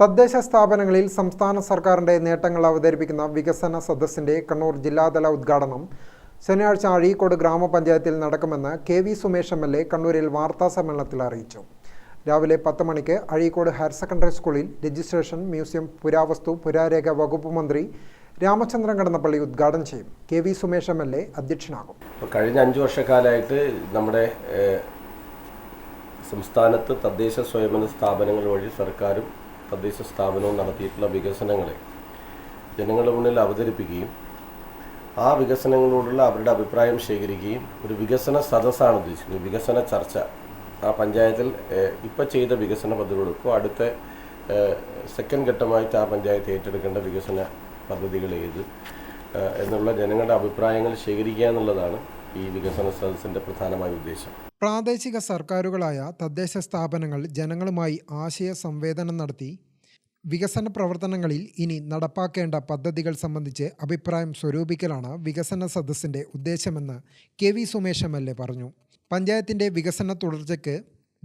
തദ്ദേശ സ്ഥാപനങ്ങളിൽ സംസ്ഥാന സർക്കാരിന്റെ നേട്ടങ്ങൾ അവതരിപ്പിക്കുന്ന വികസന സദസ്സിന്റെ കണ്ണൂർ ജില്ലാതല ഉദ്ഘാടനം ശനിയാഴ്ച അഴീക്കോട് ഗ്രാമപഞ്ചായത്തിൽ നടക്കുമെന്ന് K V Sumesh M L A കണ്ണൂരിൽ വാർത്താ സമ്മേളനത്തിൽ അറിയിച്ചു. രാവിലെ പത്ത് മണിക്ക് അഴീക്കോട് ഹയർ സെക്കൻഡറി സ്കൂളിൽ രജിസ്ട്രേഷൻ മ്യൂസിയം പുരാവസ്തു പുരാരേഖ വകുപ്പ് മന്ത്രി രാമചന്ദ്രൻ കടന്നപ്പള്ളി ഉദ്ഘാടനം ചെയ്യും. K V Sumesh M L A അധ്യക്ഷനാകും. കഴിഞ്ഞ അഞ്ച് വർഷക്കാലമായിട്ട് നമ്മുടെ സംസ്ഥാനത്ത് തദ്ദേശ സ്വയംഭരണ സ്ഥാപനങ്ങൾ വഴി സർക്കാരും തദ്ദേശ സ്ഥാപനവും നടത്തിയിട്ടുള്ള വികസനങ്ങളെ ജനങ്ങളുടെ മുന്നിൽ അവതരിപ്പിക്കുകയും ആ വികസനങ്ങളോടുള്ള അവരുടെ അഭിപ്രായം ശേഖരിക്കുകയും ഒരു വികസന സദസ്സാണ് ഉദ്ദേശിക്കുന്നത്. വികസന ചർച്ച. ആ പഞ്ചായത്തിൽ ഇപ്പോൾ ചെയ്ത വികസന പദ്ധതികൾക്കും അടുത്ത സെക്കൻഡ് ഘട്ടമായിട്ട് ആ പഞ്ചായത്ത് ഏറ്റെടുക്കേണ്ട വികസന പദ്ധതികൾ ഏത് എന്നുള്ള ജനങ്ങളുടെ അഭിപ്രായങ്ങൾ ശേഖരിക്കുക എന്നുള്ളതാണ് ഈ വികസന സദസ്സിന്റെ പ്രധാനമായ ഉദ്ദേശം. പ്രാദേശിക സർക്കാരുകളായ തദ്ദേശ സ്ഥാപനങ്ങൾ ജനങ്ങളുമായി ആശയ സംവേദനം നടത്തി വികസന പ്രവർത്തനങ്ങളിൽ ഇനി നടപ്പാക്കേണ്ട പദ്ധതികൾ സംബന്ധിച്ച് അഭിപ്രായം സ്വരൂപിക്കലാണ് വികസന സദസ്സിന്റെ ഉദ്ദേശമെന്ന് K V Sumesh M L A പറഞ്ഞു. പഞ്ചായത്തിന്റെ വികസന തുടർച്ചയ്ക്ക്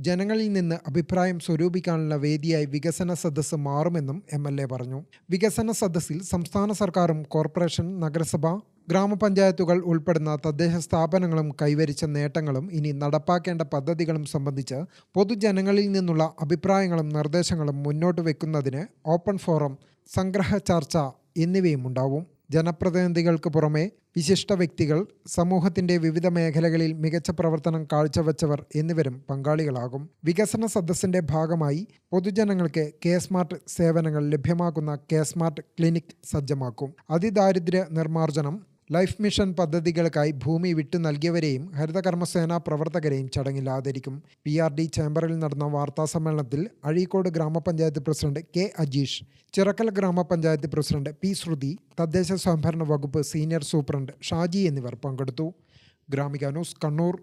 ജനങ്ങളിൽ നിന്ന് അഭിപ്രായം സ്വരൂപിക്കാനുള്ള വേദിയായി വികസന സദസ്സ് മാറുമെന്നും എം എൽ എ പറഞ്ഞു. വികസന സദസ്സിൽ സംസ്ഥാന സർക്കാരും കോർപ്പറേഷൻ നഗരസഭ ഗ്രാമപഞ്ചായത്തുകൾ ഉൾപ്പെടുന്ന തദ്ദേശ സ്ഥാപനങ്ങളും കൈവരിച്ച നേട്ടങ്ങളും ഇനി നടപ്പാക്കേണ്ട പദ്ധതികളും സംബന്ധിച്ച് പൊതുജനങ്ങളിൽ നിന്നുള്ള അഭിപ്രായങ്ങളും നിർദ്ദേശങ്ങളും മുന്നോട്ട് വെക്കുന്നതിന് ഓപ്പൺ ഫോറം സംഗ്രഹ ചർച്ച എന്നിവയും ഉണ്ടാവും. ജനപ്രതിനിധികൾക്ക് പുറമെ വിശിഷ്ട വ്യക്തികൾ സമൂഹത്തിന്റെ വിവിധ മേഖലകളിൽ മികച്ച പ്രവർത്തനം കാഴ്ചവെച്ചവർ എന്നിവരും പങ്കാളികളാകും. വികസന സദസ്സിന്റെ ഭാഗമായി പൊതുജനങ്ങൾക്ക് കെ സ്മാർട്ട് സേവനങ്ങൾ ലഭ്യമാക്കുന്ന കെ സ്മാർട്ട് ക്ലിനിക് സജ്ജമാക്കും. അതിദാരിദ്ര്യ നിർമ്മാർജനം ലൈഫ് മിഷൻ പദ്ധതികൾക്കായി ഭൂമി വിട്ടു നൽകിയവരെയും ഹരിതകർമ്മസേന പ്രവർത്തകരെയും ചടങ്ങിൽ ആദരിക്കും. പി ആർ ഡി ചേംബറിൽ നടന്ന വാർത്താ സമ്മേളനത്തിൽ അഴീക്കോട് ഗ്രാമപഞ്ചായത്ത് പ്രസിഡന്റ് കെ അജീഷ് ചിറക്കൽ ഗ്രാമപഞ്ചായത്ത് പ്രസിഡന്റ് പി ശ്രുതി തദ്ദേശ സ്വയംഭരണ വകുപ്പ് സീനിയർ സൂപ്രണ്ട് ഷാജി എന്നിവർ പങ്കെടുത്തു. ഗ്രാമിക ന്യൂസ് കണ്ണൂർ.